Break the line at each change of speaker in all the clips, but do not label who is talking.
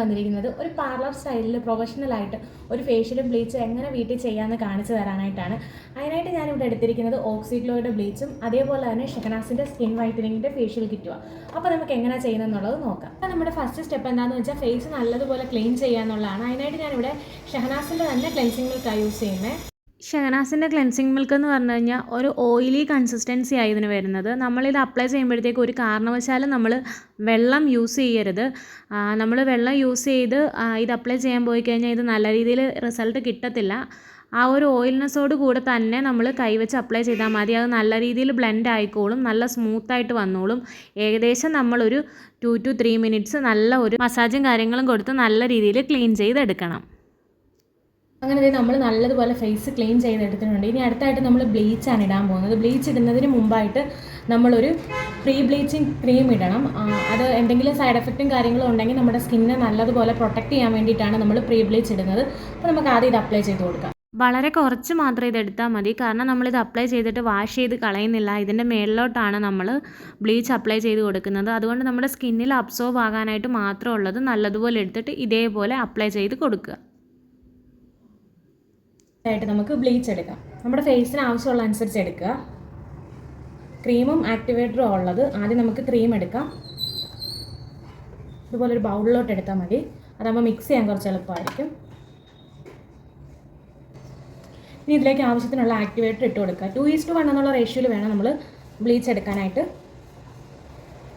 വന്നിരിക്കുന്നത് ഒരു പാർലർ സ്റ്റൈലിൽ പ്രൊഫഷണലായിട്ട് ഒരു ഫേഷ്യലും ബ്ലീച്ച് എങ്ങനെ വീട്ടിൽ ചെയ്യാമെന്ന് കാണിച്ചു തരാനായിട്ടാണ്. അതിനായിട്ട് ഞാനിവിടെ എടുത്തിരിക്കുന്നത് ഓക്സിഗ്ലോയുടെ ബ്ലീച്ചും അതേപോലെ തന്നെ ഷെഹനാസിന്റെ സ്കിൻ വൈറ്റനിങ്ങിന്റെ ഫേഷ്യൽ കിറ്റുമാണ് അപ്പോൾ നമുക്ക് എങ്ങനെ ചെയ്യുന്നതെന്നുള്ളത് നോക്കാം. അപ്പോൾ നമ്മുടെ ഫസ്റ്റ് സ്റ്റെപ്പ് എന്താണെന്ന് വെച്ചാൽ ഫേസ് നല്ലതുപോലെ ക്ലീൻ ചെയ്യുക എന്നുള്ളതാണ് അതിനായിട്ട് ഞാനിവിടെ ഷെഹനാസിന്റെ തന്നെ ക്ലെൻസിങ് യൂസ് ചെയ്യുന്നത്
ഷഹനാസിന്റെ ക്ലെൻസിങ് മിൽക്ക് എന്ന് പറഞ്ഞു കഴിഞ്ഞാൽ ഒരു ഓയിലി കൺസിസ്റ്റൻസി ആയി വരുന്നത്. നമ്മളിത് അപ്ലൈ ചെയ്യുമ്പോഴത്തേക്ക് ഒരു കാരണവശാലും നമ്മൾ വെള്ളം യൂസ് ചെയ്യരുത്. നമ്മൾ വെള്ളം യൂസ് ചെയ്ത് ഇത് അപ്ലൈ ചെയ്യാൻ പോയി കഴിഞ്ഞാൽ ഇത് നല്ല രീതിയിൽ റിസൾട്ട് കിട്ടത്തില്ല. ആ ഒരു ഓയിൽനെസ്സോട് കൂടെ തന്നെ നമ്മൾ കൈവച്ച് അപ്ലൈ ചെയ്താൽ മതി. അത് നല്ല രീതിയിൽ ബ്ലെൻഡ് ആയിക്കോളും നല്ല സ്മൂത്തായിട്ട് വന്നോളും. ഏകദേശം നമ്മളൊരു ടു ടു ത്രീ മിനിറ്റ്സ് നല്ല ഒരു മസാജും കാര്യങ്ങളും കൊടുത്ത് നല്ല രീതിയിൽ ക്ലീൻ ചെയ്തെടുക്കണം.
അങ്ങനെ നമ്മൾ നല്ലതുപോലെ ഫേസ് ക്ലീൻ ചെയ്തെടുത്തിട്ടുണ്ട് ഇനി അടുത്തായിട്ട് നമ്മൾ ബ്ലീച്ചാണ് ഇടാൻ പോകുന്നത്. ബ്ലീച്ച് ഇടുന്നതിന് മുമ്പായിട്ട് നമ്മളൊരു പ്രീ ബ്ലീച്ചിങ് ക്രീം ഇടണം അത് എന്തെങ്കിലും സൈഡ് എഫക്റ്റും കാര്യങ്ങളും ഉണ്ടെങ്കിൽ നമ്മുടെ സ്കിന്നെ നല്ലതുപോലെ പ്രൊട്ടക്റ്റ് ചെയ്യാൻ വേണ്ടിയിട്ടാണ് നമ്മൾ പ്രീ ബ്ലീച്ച് ഇടുന്നത്. അപ്പോൾ നമുക്ക് ആദ്യം ഇത് അപ്ലൈ ചെയ്ത് കൊടുക്കാം.
വളരെ കുറച്ച് മാത്രം ഇത് എടുത്താൽ മതി. കാരണം നമ്മളിത് അപ്ലൈ ചെയ്തിട്ട് വാഷ് ചെയ്ത് കളയുന്നില്ല. ഇതിന്റെ മേളിലോട്ടാണ് നമ്മൾ ബ്ലീച്ച് അപ്ലൈ ചെയ്ത് കൊടുക്കുന്നത്. അതുകൊണ്ട് നമ്മുടെ സ്കിന്നിൽ അബ്സോർബ് ആകാനായിട്ട് മാത്രമുള്ളത് നല്ലതുപോലെ എടുത്തിട്ട് ഇതേപോലെ അപ്ലൈ ചെയ്ത് കൊടുക്കുക.
ആയിട്ട് നമുക്ക് ബ്ലീച്ച് എടുക്കാം. നമ്മുടെ ഫേസിന് ആവശ്യമുള്ള അനുസരിച്ച് എടുക്കുക. ക്രീമും ആക്ടിവേറ്ററും ഉള്ളത് ആദ്യം നമുക്ക് ക്രീം എടുക്കാം. ഇതുപോലെ ഒരു ബൗളിലോട്ട് എടുത്താൽ മതി. അതാകുമ്പോൾ മിക്സ് ചെയ്യാൻ കുറച്ച് എളുപ്പമായിരിക്കും. ഇനി ഇതിലേക്ക് ആവശ്യത്തിനുള്ള ആക്ടിവേറ്റർ ഇട്ട് കൊടുക്കുക. ടു ഈസ് ടു വൺ എന്നുള്ള റേഷ്യോയിൽ വേണം നമ്മൾ ബ്ലീച്ച് എടുക്കാനായിട്ട്.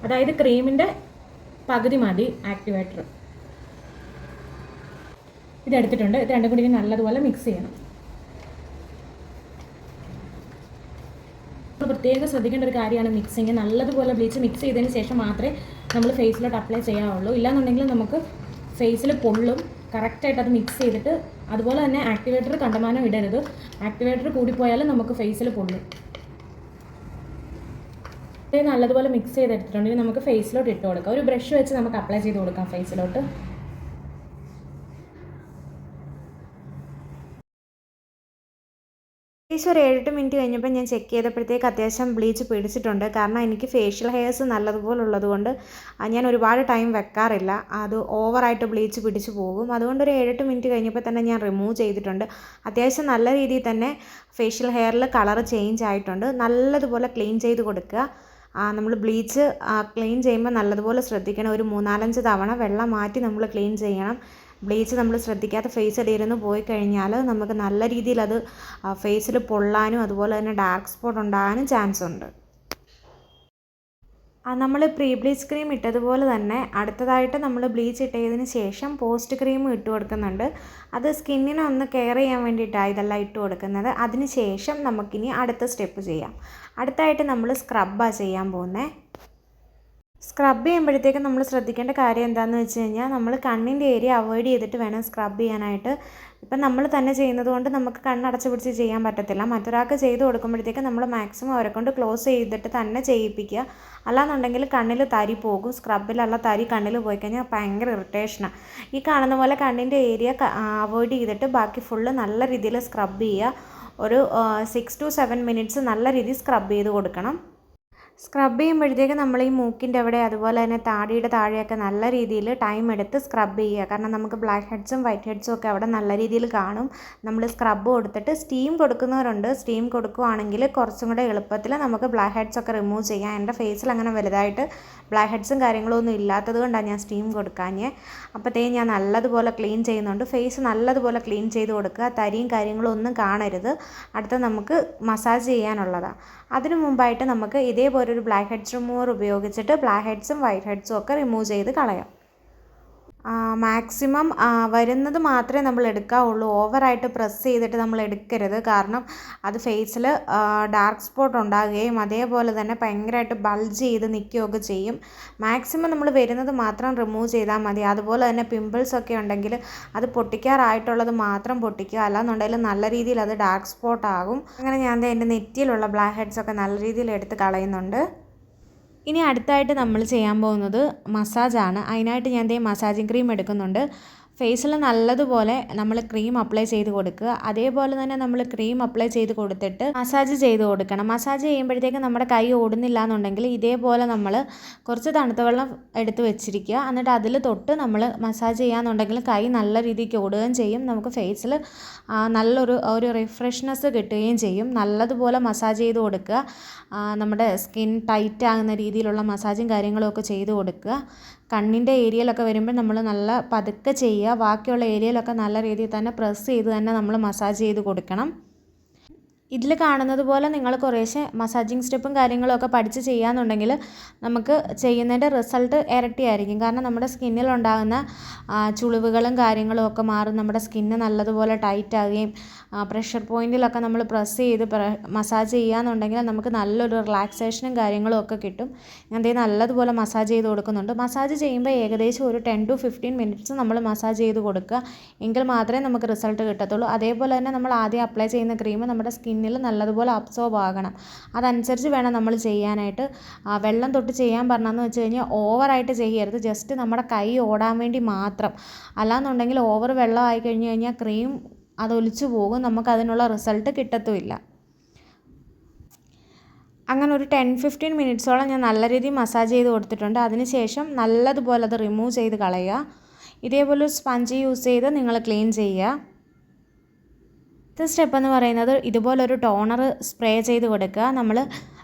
അതായത് ക്രീമിന്റെ പകുതി മതി ആക്ടിവേറ്റർ. ഇതെടുത്തിട്ടുണ്ട്. ഇത് രണ്ടും കൂടി നല്ലതുപോലെ മിക്സ് ചെയ്യണം. പ്രത്യേകം ശ്രദ്ധിക്കേണ്ട ഒരു കാര്യമാണ് മിക്സിങ് നല്ലതുപോലെ ബ്ലീച്ച് മിക്സ് ചെയ്തതിന് ശേഷം മാത്രമേ നമ്മൾ ഫേസിലോട്ട് അപ്ലൈ ചെയ്യാവുള്ളൂ. ഇല്ലാന്നുണ്ടെങ്കിൽ നമുക്ക് ഫേസിൽ പൊള്ളും. കറക്റ്റായിട്ട് അത് മിക്സ് ചെയ്തിട്ട് അതുപോലെ തന്നെ ആക്ടിവേറ്റർ കണ്ടമാനം ഇടരുത്. ആക്ടിവേറ്റർ കൂടിപ്പോയാലും നമുക്ക് ഫേസിൽ പൊള്ളും. നല്ലതുപോലെ മിക്സ് ചെയ്തെടുത്തിട്ടുണ്ടെങ്കിൽ നമുക്ക് ഫേസിലോട്ട് ഇട്ട് കൊടുക്കാം. ഒരു ബ്രഷ് വെച്ച് നമുക്ക് അപ്ലൈ ചെയ്ത് കൊടുക്കാം ഫേസിലോട്ട്
ഏകദേശം ഒരു ഏഴെട്ട് മിനിറ്റ് കഴിഞ്ഞപ്പോൾ ഞാൻ ചെക്ക് ചെയ്തപ്പോഴത്തേക്ക് അത്യാവശ്യം ബ്ലീച്ച് പിടിച്ചിട്ടുണ്ട്. കാരണം എനിക്ക് ഫേഷ്യൽ ഹെയർസ് നല്ലതുപോലെ ഉള്ളതുകൊണ്ട് ഞാൻ ഒരുപാട് ടൈം വെക്കാറില്ല. അത് ഓവറായിട്ട് ബ്ലീച്ച് പിടിച്ച് പോകും. അതുകൊണ്ട് ഒരു ഏഴെട്ട് മിനിറ്റ് കഴിഞ്ഞപ്പോൾ തന്നെ ഞാൻ റിമൂവ് ചെയ്തിട്ടുണ്ട്. അത്യാവശ്യം നല്ല രീതിയിൽ തന്നെ ഫേഷ്യൽ ഹെയറിൽ കളർ ചേഞ്ച് ആയിട്ടുണ്ട്. നല്ലതുപോലെ ക്ലീൻ ചെയ്ത് കൊടുക്കുക. നമ്മൾ ബ്ലീച്ച് ക്ലീൻ ചെയ്യുമ്പോൾ നല്ലതുപോലെ ശ്രദ്ധിക്കണം. ഒരു മൂന്നാലഞ്ച് തവണ വെള്ളം മാറ്റി നമ്മൾ ക്ലീൻ ചെയ്യണം. ബ്ലീച്ച് നമ്മൾ ശ്രദ്ധിക്കാത്ത ഫേസ് ഇടയിരുന്ന് പോയി കഴിഞ്ഞാൽ നമുക്ക് നല്ല രീതിയിൽ അത് ഫേസിൽ പൊള്ളാനും അതുപോലെ തന്നെ ഡാർക്ക് സ്പോട്ട് ഉണ്ടാകാനും ചാൻസ് ഉണ്ട്. നമ്മൾ പ്രീ ബ്ലീച്ച് ക്രീം ഇട്ടതുപോലെ തന്നെ അടുത്തതായിട്ട് നമ്മൾ ബ്ലീച്ച് ഇട്ടതിന് ശേഷം പോസ്റ്റ് ക്രീം ഇട്ട് കൊടുക്കുന്നുണ്ട്. അത് സ്കിന്നിനെ ഒന്ന് കെയർ ചെയ്യാൻ വേണ്ടിയിട്ടാണ് ഇതെല്ലാം ഇട്ട് കൊടുക്കുന്നത്. അതിന് ശേഷം നമുക്കിനി അടുത്ത സ്റ്റെപ്പ് ചെയ്യാം. അടുത്തായിട്ട് നമ്മൾ സ്ക്രബാണ് ചെയ്യാൻ പോകുന്നത് സ്ക്രബ് ചെയ്യുമ്പോഴത്തേക്കും നമ്മൾ ശ്രദ്ധിക്കേണ്ട കാര്യം എന്താണെന്ന് വെച്ച് കഴിഞ്ഞാൽ നമ്മൾ കണ്ണിന്റെ ഏരിയ അവോയ്ഡ് ചെയ്തിട്ട് വേണം സ്ക്രബ് ചെയ്യാനായിട്ട്. ഇപ്പം നമ്മൾ തന്നെ ചെയ്യുന്നത് കൊണ്ട് നമുക്ക് കണ്ണടച്ച് പിടിച്ച് ചെയ്യാൻ പറ്റത്തില്ല. മറ്റൊരാൾക്ക് ചെയ്ത് കൊടുക്കുമ്പോഴത്തേക്ക് നമ്മൾ മാക്സിമം അവരെ കൊണ്ട് ക്ലോസ് ചെയ്തിട്ട് തന്നെ ചെയ്യിപ്പിക്കുക. അല്ലാന്നുണ്ടെങ്കിൽ കണ്ണിൽ തരി പോകും. സ്ക്രബിലുള്ള തരി കണ്ണിൽ പോയി കഴിഞ്ഞാൽ ഭയങ്കര ഇറിറ്റേഷനാണ് ഈ കാണുന്ന പോലെ കണ്ണിന്റെ ഏരിയ അവോയ്ഡ് ചെയ്തിട്ട് ബാക്കി ഫുള്ള് നല്ല രീതിയിൽ സ്ക്രബ് ചെയ്യുക. ഒരു സിക്സ് ടു സെവൻ മിനിറ്റ്സ് നല്ല രീതിയിൽ സ്ക്രബ് ചെയ്ത് കൊടുക്കണം. സ്ക്രബ് ചെയ്യുമ്പോഴത്തേക്ക് നമ്മൾ ഈ മൂക്കിന്റെ അവിടെ അതുപോലെ തന്നെ താടിയുടെ താഴെയൊക്കെ നല്ല രീതിയിൽ ടൈം എടുത്ത് സ്ക്രബ് ചെയ്യുക. കാരണം നമുക്ക് ബ്ലാക്ക് ഹെഡ്സും വൈറ്റ് ഹെഡ്സും ഒക്കെ അവിടെ നല്ല രീതിയിൽ കാണും. നമ്മൾ സ്ക്രബ് കൊടുത്തിട്ട് സ്റ്റീം കൊടുക്കുന്നവരുണ്ട്. സ്റ്റീം കൊടുക്കുവാണെങ്കിൽ കുറച്ചും കൂടെ എളുപ്പത്തിൽ നമുക്ക് ബ്ലാക്ക് ഹെഡ്സ് ഒക്കെ റിമൂവ് ചെയ്യാം. എന്റെ ഫേസിൽ അങ്ങനെ വലുതായിട്ട് ബ്ലാക്ക് ഹെഡ്സും കാര്യങ്ങളൊന്നും ഇല്ലാത്തത് കൊണ്ടാണ് ഞാൻ സ്റ്റീം കൊടുക്കാഞ്ഞ്. അപ്പോഴത്തേക്കും ഞാൻ നല്ലതുപോലെ ക്ലീൻ ചെയ്യുന്നുണ്ട്. ഫേസ് നല്ലതുപോലെ ക്ലീൻ ചെയ്ത് കൊടുക്കുക. തരിയും കാര്യങ്ങളൊന്നും കാണരുത്. അടുത്ത നമുക്ക് മസാജ് ചെയ്യാനുള്ളതാണ് അതിനു മുമ്പായിട്ട് നമുക്ക് ഇതേപോലെ ഒരു ബ്ലാക്ക് ഹെഡ്സ് റിമൂവർ ഉപയോഗിച്ചിട്ട് ബ്ലാക്ക് ഹെഡ്സും വൈറ്റ് ഹെഡ്സും ഒക്കെ റിമൂവ് ചെയ്ത് കളയാം. മാക്സിമം വരുന്നത് മാത്രമേ നമ്മൾ എടുക്കാവുള്ളൂ. ഓവറായിട്ട് പ്രസ് ചെയ്തിട്ട് നമ്മൾ എടുക്കരുത്. കാരണം അത് ഫേസിൽ ഡാർക്ക് സ്പോട്ട് ഉണ്ടാകുകയും അതേപോലെ തന്നെ ഭയങ്കരമായിട്ട് ബൾജ് ചെയ്ത് നിൽക്കുകയൊക്കെ ചെയ്യും. മാക്സിമം നമ്മൾ വരുന്നത് മാത്രം റിമൂവ് ചെയ്താൽ മതി. അതുപോലെ തന്നെ പിമ്പിൾസ് ഒക്കെ ഉണ്ടെങ്കിൽ അത് പൊട്ടിക്കാറായിട്ടുള്ളത് മാത്രം പൊട്ടിക്കുക. അല്ലാന്നുണ്ടെങ്കിൽ നല്ല രീതിയിൽ അത് ഡാർക്ക് സ്പോട്ട് ആകും. അങ്ങനെ ഞാൻ എന്റെ നെറ്റിയിലുള്ള ബ്ലാക്ക് ഹെഡ്സ് ഒക്കെ നല്ല രീതിയിൽ എടുത്ത് കളയുന്നുണ്ട്. ഇനി അടുത്തായിട്ട് നമ്മൾ ചെയ്യാൻ പോകുന്നത് മസാജാണ് അതിനായിട്ട് ഞാൻ ദേ മസാജിങ് ക്രീം എടുക്കുന്നുണ്ട്. ഫേസിൽ നല്ലതുപോലെ നമ്മൾ ക്രീം അപ്ലൈ ചെയ്ത് കൊടുക്കുക. അതേപോലെ തന്നെ നമ്മൾ ക്രീം അപ്ലൈ ചെയ്ത് കൊടുത്തിട്ട് മസാജ് ചെയ്ത് കൊടുക്കണം. മസാജ് ചെയ്യുമ്പോഴത്തേക്ക് നമ്മുടെ കൈ ഓടുന്നില്ല എന്നുണ്ടെങ്കിൽ ഇതേപോലെ നമ്മൾ കുറച്ച് തണുത്ത വെള്ളം എടുത്ത് വെച്ചിരിക്കുക. എന്നിട്ട് അതിൽ തൊട്ട് നമ്മൾ മസാജ് ചെയ്യാന്നുണ്ടെങ്കിൽ കൈ നല്ല രീതിക്ക് ഓടുകയും ചെയ്യും. നമുക്ക് ഫേസിൽ നല്ലൊരു ഒരു റിഫ്രഷ്നെസ് കിട്ടുകയും ചെയ്യും. നല്ലതുപോലെ മസാജ് ചെയ്ത് കൊടുക്കുക. നമ്മുടെ സ്കിൻ ടൈറ്റ് ആകുന്ന രീതിയിലുള്ള മസാജും കാര്യങ്ങളും ഒക്കെ ചെയ്ത് കൊടുക്കുക. കണ്ണിന്റെ ഏരിയയിലൊക്കെ വരുമ്പോൾ നമ്മൾ നല്ല പതുക്കെ ചെയ്യുക ബാക്കിയുള്ള ഏരിയയിലൊക്കെ നല്ല രീതിയിൽ തന്നെ പ്രസ് ചെയ്ത് തന്നെ നമ്മൾ മസാജ് ചെയ്ത് കൊടുക്കണം. ഇതിൽ കാണുന്നത് പോലെ നിങ്ങൾ കുറേശ്ശെ മസാജിങ് സ്റ്റെപ്പും കാര്യങ്ങളൊക്കെ പഠിച്ച് ചെയ്യാന്നുണ്ടെങ്കിൽ നമുക്ക് ചെയ്യുന്നതിന്റെ റിസൾട്ട് ഇരട്ടിയായിരിക്കും. കാരണം നമ്മുടെ സ്കിന്നിലുണ്ടാകുന്ന ചുളിവുകളും കാര്യങ്ങളും ഒക്കെ മാറും. നമ്മുടെ സ്കിന്ന് നല്ലതുപോലെ ടൈറ്റ് ആകുകയും പ്രഷർ പോയിന്റിലൊക്കെ നമ്മൾ പ്രസ് ചെയ്ത് മസാജ് ചെയ്യാന്നുണ്ടെങ്കിൽ നമുക്ക് നല്ലൊരു റിലാക്സേഷനും കാര്യങ്ങളും ഒക്കെ കിട്ടും. ഞാൻ നല്ലതുപോലെ മസാജ് ചെയ്ത് കൊടുക്കുന്നുണ്ട്. മസാജ് ചെയ്യുമ്പോൾ ഏകദേശം ഒരു ടെൻ ടു ഫിഫ്റ്റീൻ മിനിറ്റ്സ് നമ്മൾ മസാജ് ചെയ്ത് കൊടുക്കുക. എങ്കിൽ മാത്രമേ നമുക്ക് റിസൾട്ട് കിട്ടത്തുള്ളൂ. അതേപോലെ തന്നെ നമ്മൾ ആദ്യം അപ്ലൈ ചെയ്യുന്ന ക്രീം നമ്മുടെ സ്കിന്നിൽ നല്ലതുപോലെ അബ്സോർബ് ആകണം. അതനുസരിച്ച് വേണം നമ്മൾ ചെയ്യാനായിട്ട്. ആ, വെള്ളം തൊട്ട് ചെയ്യാൻ പറഞ്ഞതെന്ന് വെച്ച് കഴിഞ്ഞാൽ ഓവറായിട്ട് ചെയ്യരുത്. ജസ്റ്റ് നമ്മുടെ കൈ ഓടാൻ വേണ്ടി മാത്രം. അല്ലാന്നുണ്ടെങ്കിൽ ഓവർ വെള്ളം ആയി കഴിഞ്ഞ് കഴിഞ്ഞാൽ ക്രീം അത് ഒലിച്ചു പോകും. നമുക്ക് അതിനുള്ള റിസൾട്ട് കിട്ടത്തുമില്ല. അങ്ങനെ ഒരു ടെൻ ഫിഫ്റ്റീൻ മിനിറ്റ്സോളം ഞാൻ നല്ല രീതിയിൽ മസാജ് ചെയ്ത് കൊടുത്തിട്ടുണ്ട്. അതിനുശേഷം നല്ലതുപോലെ അത് റിമൂവ് ചെയ്ത് കളയുക. ഇതേപോലെ സ്പഞ്ച് യൂസ് ചെയ്ത് നിങ്ങൾ ക്ലീൻ ചെയ്യുക. അടുത്ത സ്റ്റെപ്പ് എന്ന് പറയുന്നത് ഇതുപോലൊരു ടോണർ സ്പ്രേ ചെയ്ത് കൊടുക്കുക. നമ്മൾ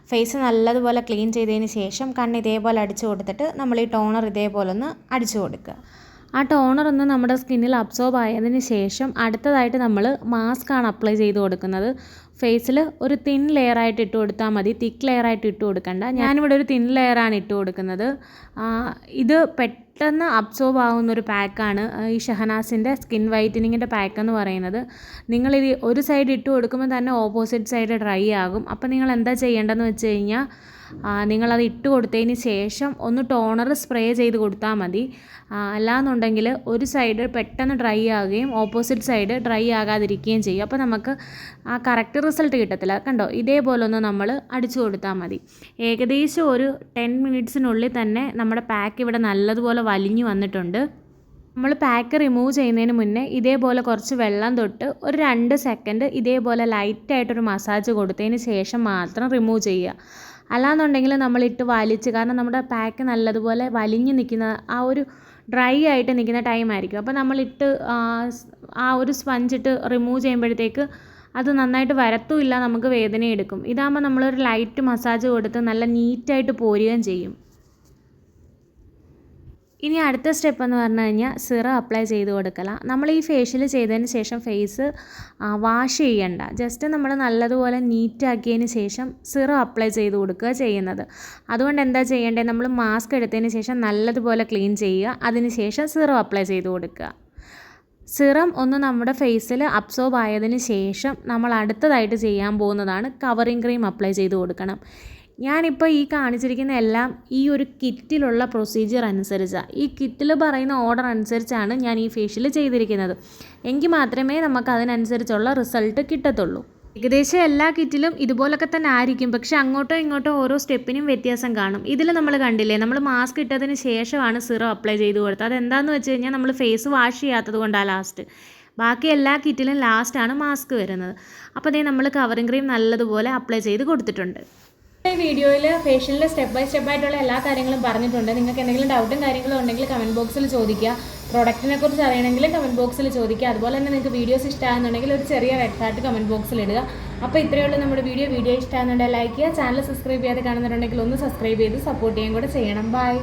ഫേസ് നല്ലതുപോലെ ക്ലീൻ ചെയ്തതിന് ശേഷം കണ്ണ് ഇതേപോലെ അടിച്ചു കൊടുത്തിട്ട് നമ്മൾ ഈ ടോണർ ഇതേപോലെ ഒന്ന് അടിച്ചു കൊടുക്കുക. ആ ടോണർ ഒന്ന് നമ്മുടെ സ്കിന്നിൽ അബ്സോർബ് ആയതിന് ശേഷം അടുത്തതായിട്ട് നമ്മൾ മാസ്ക് ആണ് അപ്ലൈ ചെയ്ത് കൊടുക്കുന്നത്. ഫേസിൽ ഒരു തിൻ ലെയർ ആയിട്ട് ഇട്ട് കൊടുത്താൽ മതി. തിക്ക് ലെയർ ആയിട്ട് ഇട്ട് കൊടുക്കണ്ട. ഞാനിവിടെ ഒരു തിൻ ലെയർ ആണ് ഇട്ട് കൊടുക്കുന്നത്. ഇത് പെട്ടെന്ന് അബ്സോർബ് ആവുന്ന ഒരു പാക്കാണ് ഈ ഷഹനാസിന്റെ സ്കിൻ വൈറ്റനിങ്ങിന്റെ പാക്ക് എന്ന് പറയുന്നത്. നിങ്ങളിത് ഒരു സൈഡ് ഇട്ട് കൊടുക്കുമ്പോൾ തന്നെ ഓപ്പോസിറ്റ് സൈഡ് ഡ്രൈ ആകും. അപ്പോൾ നിങ്ങൾ എന്താ ചെയ്യേണ്ടതെന്ന് വെച്ച് കഴിഞ്ഞാൽ നിങ്ങളത് ഇട്ട് കൊടുത്തതിന് ശേഷം ഒന്ന് ടോണർ സ്പ്രേ ചെയ്ത് കൊടുത്താൽ മതി. അല്ലാന്നുണ്ടെങ്കിൽ ഒരു സൈഡ് പെട്ടെന്ന് ഡ്രൈ ആകുകയും ഓപ്പോസിറ്റ് സൈഡ് ഡ്രൈ ആകാതിരിക്കുകയും ചെയ്യും. അപ്പോൾ നമുക്ക് ആ കറക്റ്റ് റിസൾട്ട് കിട്ടത്തില്ല. കണ്ടോ? ഇതേപോലെ ഒന്ന് നമ്മൾ അടിച്ചു കൊടുത്താൽ മതി. ഏകദേശം ഒരു ടെൻ മിനിറ്റ്സിനുള്ളിൽ തന്നെ നമ്മുടെ പാക്ക് ഇവിടെ നല്ലതുപോലെ വലിഞ്ഞു വന്നിട്ടുണ്ട്. നമ്മൾ പാക്ക് റിമൂവ് ചെയ്യുന്നതിന് മുന്നേ ഇതേപോലെ കുറച്ച് വെള്ളം തൊട്ട് ഒരു രണ്ട് സെക്കൻഡ് ഇതേപോലെ ലൈറ്റായിട്ടൊരു മസാജ് കൊടുത്തതിന് ശേഷം മാത്രം റിമൂവ് ചെയ്യുക. അല്ലാന്നുണ്ടെങ്കിൽ നമ്മളിട്ട് വലിച്ച് കാരണം നമ്മുടെ പാക്ക് നല്ലതുപോലെ വലിഞ്ഞ് നിൽക്കുന്ന ആ ഒരു ഡ്രൈ ആയിട്ട് നിൽക്കുന്ന ടൈം ആയിരിക്കും. അപ്പോൾ നമ്മളിട്ട് ആ, ഒരു സ്പഞ്ച് ഇട്ട് റിമൂവ് ചെയ്യുമ്പോഴത്തേക്ക് അത് നന്നായിട്ട് വരത്തുമില്ല നമുക്ക് വേദന എടുക്കും ഇതാകുമ്പോൾ നമ്മളൊരു ലൈറ്റ് മസാജ് കൊടുത്ത് നല്ല നീറ്റായിട്ട് പോരുകയും ചെയ്യും. ഇനി അടുത്ത സ്റ്റെപ്പ് എന്ന് പറഞ്ഞു കഴിഞ്ഞാൽ സിറം അപ്ലൈ ചെയ്ത് കൊടുക്കല. നമ്മൾ ഈ ഫേഷ്യൽ ചെയ്തതിന് ശേഷം ഫേസ് വാഷ് ചെയ്യണ്ട. ജസ്റ്റ് നമ്മൾ നല്ലതുപോലെ നീറ്റാക്കിയതിന് ശേഷം സിറം അപ്ലൈ ചെയ്ത് കൊടുക്കുക ചെയ്യുന്നത്. അതുകൊണ്ട് എന്താ ചെയ്യേണ്ടത്? നമ്മൾ മാസ്ക് എടുത്തതിന് ശേഷം നല്ലതുപോലെ ക്ലീൻ ചെയ്യുക. അതിന് ശേഷം സിറം അപ്ലൈ ചെയ്ത് കൊടുക്കുക. സിറം ഒന്ന് നമ്മുടെ ഫേസിൽ അബ്സോർബ് ആയതിന് ശേഷം നമ്മൾ അടുത്തതായിട്ട് ചെയ്യാൻ പോകുന്നതാണ് കവറിങ് ക്രീം അപ്ലൈ ചെയ്ത് കൊടുക്കണം. ഞാനിപ്പോൾ ഈ കാണിച്ചിരിക്കുന്ന എല്ലാം ഈ ഒരു കിറ്റിലുള്ള പ്രൊസീജിയർ അനുസരിച്ചാണ് ഈ കിറ്റിൽ പറയുന്ന ഓർഡർ അനുസരിച്ചാണ് ഞാൻ ഈ ഫേഷ്യൽ ചെയ്തിരിക്കുന്നത്. എങ്കിൽ മാത്രമേ നമുക്ക് അതിനനുസരിച്ചുള്ള റിസൾട്ട് കിട്ടത്തുള്ളൂ. ഏകദേശം എല്ലാ കിറ്റിലും ഇതുപോലൊക്കെ തന്നെ ആയിരിക്കും. പക്ഷെ അങ്ങോട്ടോ ഇങ്ങോട്ടോ ഓരോ സ്റ്റെപ്പിനും വ്യത്യാസം കാണും. ഇതിൽ നമ്മൾ കണ്ടില്ലേ നമ്മൾ മാസ്ക് ഇട്ടതിന് ശേഷമാണ് സിറം അപ്ലൈ ചെയ്ത് കൊടുത്തത്. അതെന്താണെന്ന് വെച്ച് കഴിഞ്ഞാൽ നമ്മൾ ഫേസ് വാഷ് ചെയ്യാത്തത് കൊണ്ടാണ് ലാസ്റ്റ് ബാക്കി എല്ലാ കിറ്റിലും ലാസ്റ്റാണ് മാസ്ക് വരുന്നത്. അപ്പോൾ അതേ നമ്മൾ കവറിംഗ് ക്രീം നല്ലതുപോലെ അപ്ലൈ ചെയ്ത് കൊടുത്തിട്ടുണ്ട്.
ഈ വീഡിയോയിൽ ഫേഷ്യലിന്റെ സ്റ്റെപ്പ് ബൈ സ്റ്റെപ്പ് ആയിട്ടുള്ള എല്ലാ കാര്യങ്ങളും പറഞ്ഞിട്ടുണ്ട്. നിങ്ങൾക്ക് എന്തെങ്കിലും ഡൗട്ടും കാര്യങ്ങളും ഉണ്ടെങ്കിൽ കമന്റ് ബോക്സിൽ ചോദിക്കുക. പ്രോഡക്റ്റിനെ കുറിച്ച് അറിയണമെങ്കിൽ കമന്റ് ബോക്സിൽ ചോദിക്കുക. അതുപോലെ തന്നെ നിങ്ങൾക്ക് വീഡിയോസ് ഇഷ്ടമാകുന്നുണ്ടെങ്കിൽ ഒരു ചെറിയ റെഡ് ഹാർട്ട് കമന്റ് ബോക്സിൽ ഇടുക. അപ്പോൾ ഇത്രയേ ഉള്ളൂ നമ്മുടെ വീഡിയോ. വീഡിയോ ഇഷ്ടമാകുന്നുണ്ടെങ്കിൽ ലൈക്ക് ചെയ്യുക. ചാനൽ സബ്സ്ക്രൈബ് ചെയ്യാതെ കാണുന്നുണ്ടെങ്കിൽ ഒന്ന് സബ്സ്ക്രൈബ് ചെയ്ത് സപ്പോർട്ട് ചെയ്യാൻ കൂടെ ചെയ്യണം. ബൈ